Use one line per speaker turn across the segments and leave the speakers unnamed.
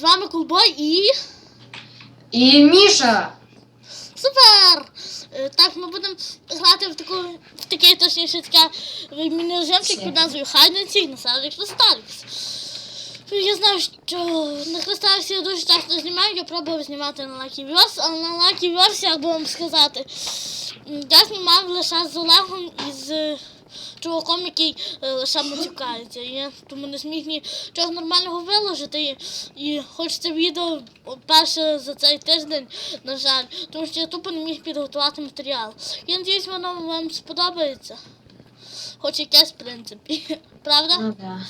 З вами Кулбой і.
І Міша.
Супер! Е, Так, ми будемо грати в таку в такий точніше таке міні-режимчик під назвою Seek на сервері Христалікс. Я знаю, що на Христаліксі я дуже часто знімаю, я пробував знімати на Lucky Viewers, але на Lucky Viewers, як би вам сказати, я знімав лише з Олегом і з чуваком, який е, лише матюкається. Я тому не зміг нічого нормального виложити. І, і хоч це відео перше за цей тиждень, на жаль, тому що я тупо не міг підготувати матеріал. Я сподіваюся, воно вам сподобається. Хоч якесь, в принципі. Правда?
Ну да.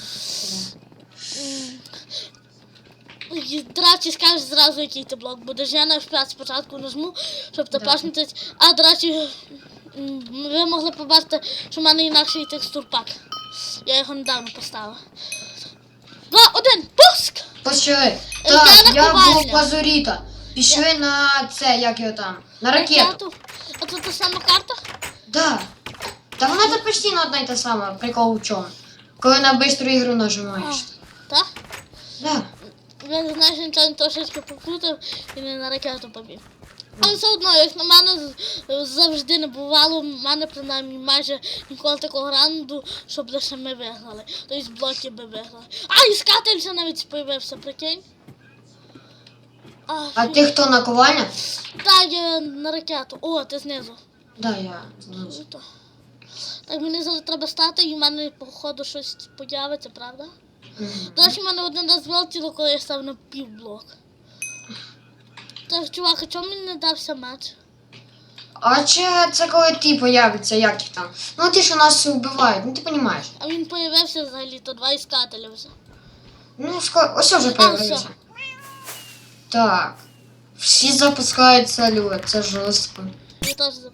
До речі, скажеш зразу, який ти блок будеш. Я на F5 спочатку нажму, щоб
Да.
тепашнити. А, до речі, ви могли побачити, що в мене інакший текстурпак. Я його недавно поставила. Два, один, пуск!
Почали. Так,
на
я був Пазуріта. Пішли на це, як його там. На ракету.
А це та сама карта?
Да. Та вона тут постійно одна й та сама. Прикол в чому. Коли на бистру ігру нажимаєш.
Так?
Да.
Я знаєш, нічого трошечки покрутив і не на ракету побіг. Але все одно, як на мене завжди не бувало, в мене принаймні майже ніколи такого раунду, щоб лише ми виграли. Тобто блоки би виграли. А, іскатель вже навіть появився, прикинь. А,
А ти хто на ковальня?
Так, я на ракету. О, ти знизу.
Да, я.
Так, мені зараз треба стати, і в мене, походу, щось появиться, правда?
Мгм.
До речі, в мене один раз вилетіло, коли я став на півблок. Так, чувак, а чому мені не дався меч?
А чи це коли ти появиться, як їх там? Ну ті, що нас вбивають, ну ти розумієш.
А він появився взагалі, то два іскателя вже.
Ну, скоро, ось вже появився.
все.
Так. Всі запускають салют, це жорстко.
Я теж заб...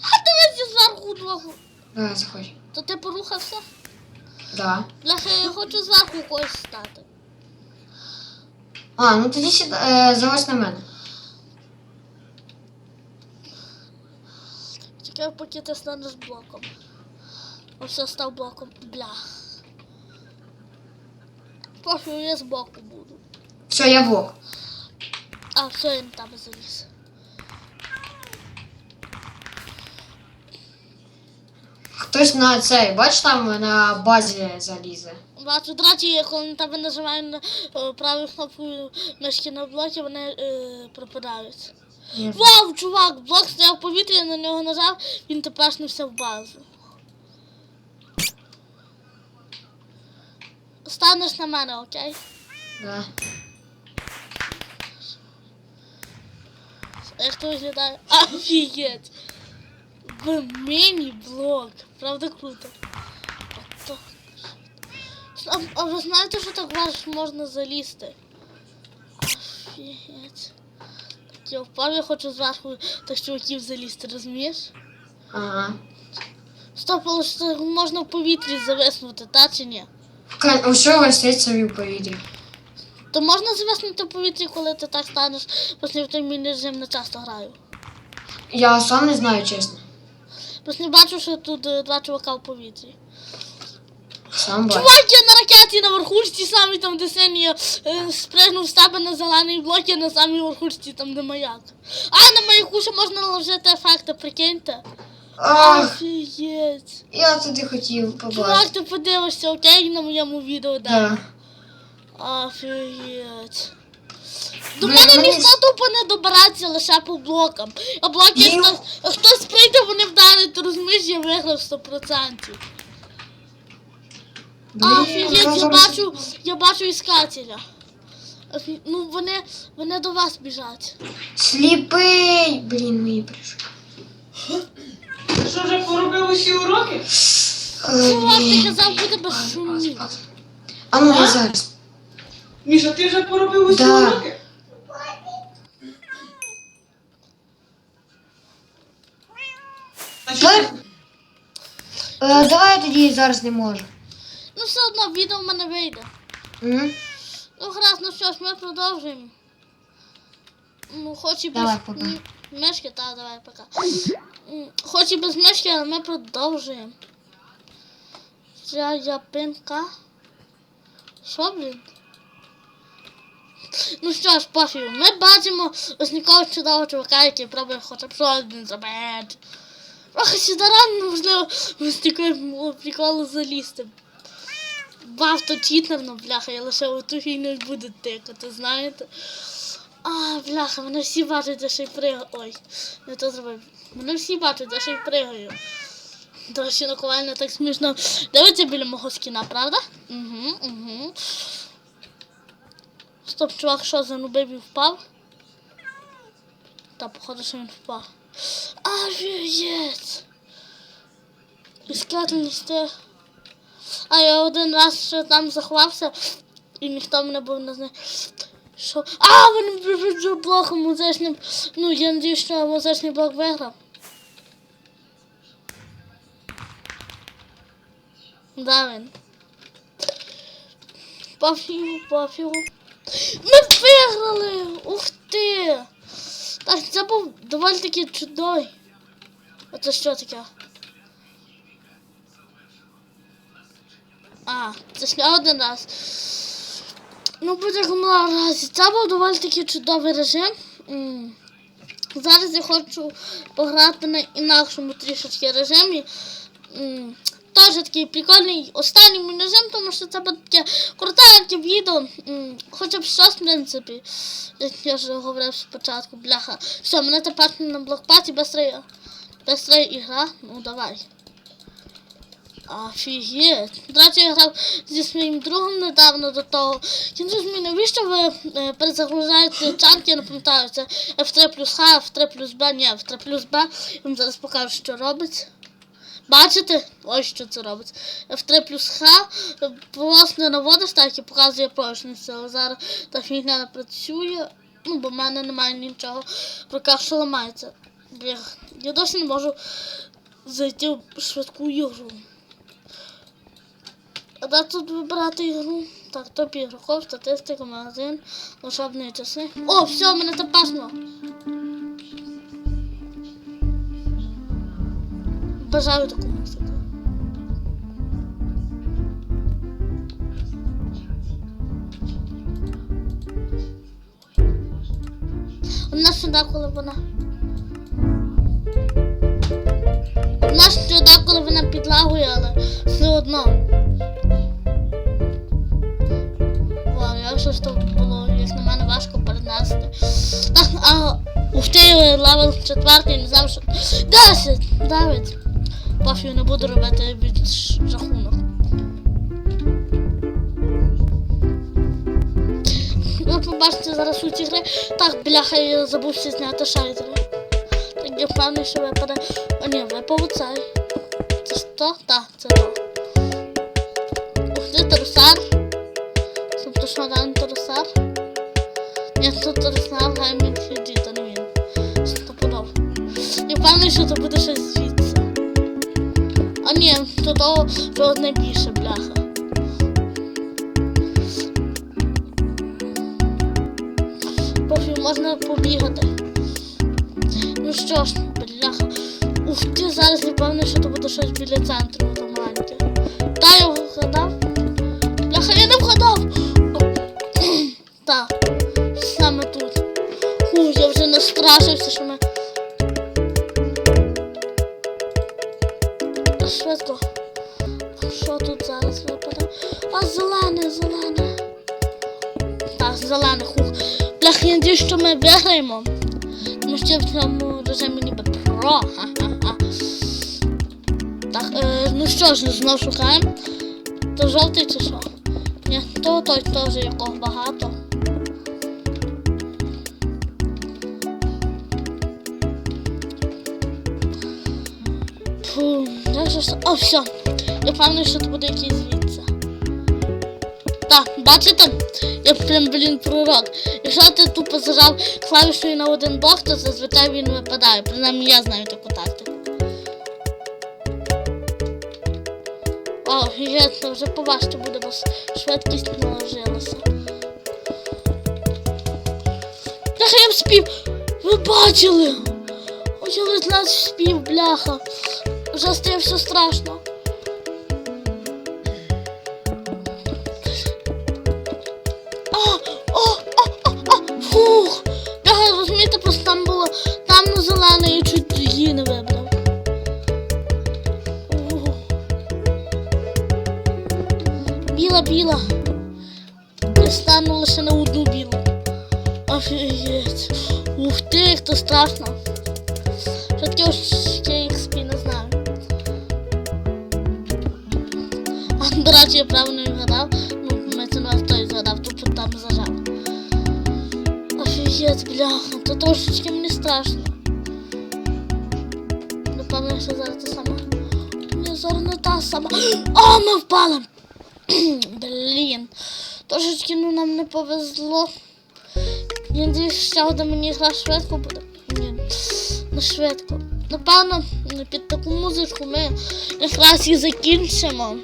А дивись зверху двох.
Да, заходь.
То ти порухався?
Да.
Бляха, я хочу зверху когось стати.
А, ну тоді сіда, е, залазь на мене.
Чекай, поки ти станеш блоком. Ось я став блоком. Бля. Пофіг, я збоку буду.
Все, я блок.
А, все, я на тебе заліз.
Хтось на цей, бач там на базі залізе.
Бачу, до речі, коли на тебе нажимаю на е, правою кнопкою мишки на блокі, вони е, пропадають. Вау, чувак, блок стояв в повітрі, я на нього нажав, він тепешнився в базу. Станеш на мене, окей?
Да.
Як то виглядає? Офігеть! В міні-блок. Правда круто. А, а ви знаєте, що так ваш можна залізти? Офігеть. Так я впав, я хочу зверху тих чуваків залізти, розумієш?
Ага.
Стоп, але ж можна в повітрі зависнути, та чи ні?
Ка- Усе висить собі в повітрі.
То можна зависнути в повітрі, коли ти так станеш, просто в той міні-режим не часто граю.
Я сам не знаю, чесно.
Просто не бачу, що тут е, два чувака в повітрі.
Сам бачу.
Чувак, я на ракеті на верхушці, самі там, де синій, е, спригнув з тебе на зелений блок, я на самій верхушці, там, де маяк. А, на маяку ще можна наложити ефекти, прикиньте.
Ах,
Офігеть.
я туди хотів
Чувак,
побачити.
ти подивишся, окей, на моєму відео, да.
Да.
Офігеть. До
Блін,
мене
мені
ніхто тупо не добирається лише по блокам. А блоки,
Ні.
хтось, хтось прийде, вони вдарять, ти розумієш, я виграв 100%. Офігеть, я бачу, я бачу іскателя. Ну, вони, вони до вас біжать.
Сліпий! Блін, мені прийшов.
Ти що вже поробив усі уроки?
Чувак, ти казав, буде без шумів.
А ну я зараз.
Міша, ти вже поробив усі
Да.
уроки? Що ти-
е, давай я тоді зараз не можу.
Ну, відео в мене вийде.
М?
Ну, гаразд, ну що ж, ми продовжуємо. Ну, хоч і без
Давай, пока.
м- мишки, так, давай, пока. Хоч і без мишки, але ми продовжуємо. Ця япинка. Що, блін? Ну що ж, пофігу, ми бачимо ось нікого чудового чувака, який пробує хоча б щось. Трохи сюди рано, можливо, ось такого приколу залізти. Бав то читер, ну бляха, я лише оту й буду тикати, знаєте. А, бляха, мене всі бачать, де ще й пригаю. Ой, не то зробив. Мене всі бачать, де ще й пригаю. До речі, наковальня так смішно. Дивиться біля мого скіна, правда? Угу, угу. Стоп, чувак, що занубив і впав? Та, походу, що він впав. Офігеть! Не встиг. А я один раз ще там заховався, і ніхто мене був не знає. Що? А, вони біжуть за блоком музичним. Ну, я надію, що музичний блок виграв. Да, він. Пофігу, пофігу. Ми виграли! Ух ти! Так, це був доволі таки чудовий. А це що таке? А, це ще один раз. Ну, будь-якому разі, це був доволі таки чудовий режим. Зараз я хочу пограти на інакшому трішечки режимі. Теж такий прикольний останній мій режим, тому що це буде таке коротеньке відео. Хоча б щось, в принципі. Як я вже говорив спочатку, бляха. Все, мене тепер на блокпаті. Быстрее ігра. Ну давай. Офігеть. До речі, я грав зі своїм другом недавно до того. Він зміни, навіщо ви е, перезагружаєте чанки, я не пам'ятаю, це F3 плюс H, F3 плюс B, ні, F3 плюс B. Я вам зараз покажу, що робить. Бачите? Ось що це робить. F3 плюс H е, власне наводиш так і показує прочність, але зараз та фігня не працює. Ну, бо в мене немає нічого в що ламається. Я досі не можу зайти в швидку ігру. А де тут вибирати ігру? Так, топ ігроков, статистика, магазин, волшебні часи. О, все, мене тепасно. Бажаю таку музику. Нас сюди, коли вона. Нас сюди, коли вона підлагує, але все одно. Ж то було, як на мене важко. А ух ти, левел четвертий, не знав, що. Десять! Дев'ять. Пофіг не буду робити від рахунок. Ви побачите зараз у ці гри. Так, бляха, я забувся зняти шайзери. Так я впевнений, що випаде. О, ні, випав оцей. Це то? Так, це то. Ух ти, торсар. Реально торсар? Ні, тут торсар, гаймінг і то не він. Стопудов. Я впевнений, що це буде щось звідси. А ні, то того що одне більше, бляха. Пофіг, можна побігати. Ну що ж, бляха. Ух ти, зараз я певний, що то буде щось біля центру маленьке. Та я вгадав. Вже настрашився, що ми. Швидко. Що тут зараз випаде? А зелене, зелене. Так, зелене, хух. Бляха, я надіюсь, що ми виграємо. Тому я в цьому режимі ніби про. Ха-ха-ха. Так, е, ну що ж, знов шукаємо. То жовтий чи що? Ні, то той теж якого багато. Фу, як. О, все. Я впевнений, що це буде якийсь звідси. Так, бачите? Я прям, блін, пророк. Якщо ти тупо зажав клавішою на один блок, то зазвичай він випадає. Принаймні я знаю таку тактику. О, є, вже поважче буде, бо швидкість наложилася. Бляха, я вспів! Ви бачили! Ой, я нас вспів, бляха. Застрівся страшно. О, о, о, о, фух! Да, розумієте, просто там було там на зелене і чуть її не вибрав. Біла-біла. Я стану лише на одну білу. Офігеть. Ух ти, то страшно. до речі, я правильно вгадав. Ну, ми це на авто згадав, тупо там зажав. Офігеть, бляха, то трошечки мені страшно. Напевно, що зараз те саме. Ні, зараз не та сама. О, ми впали! Блін. Трошечки ну, нам не повезло. Я надіюсь, ще одна мені гра швидко буде. Ні, не швидко. Напевно, під таку музичку ми якраз і закінчимо.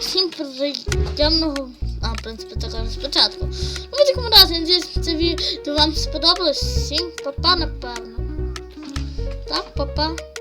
Всім приємного. А, в принципі, так кажу спочатку. Ну, в такому разі, надіюсь, це відео вам сподобалось. Всім па-па, напевно. Так, па-па.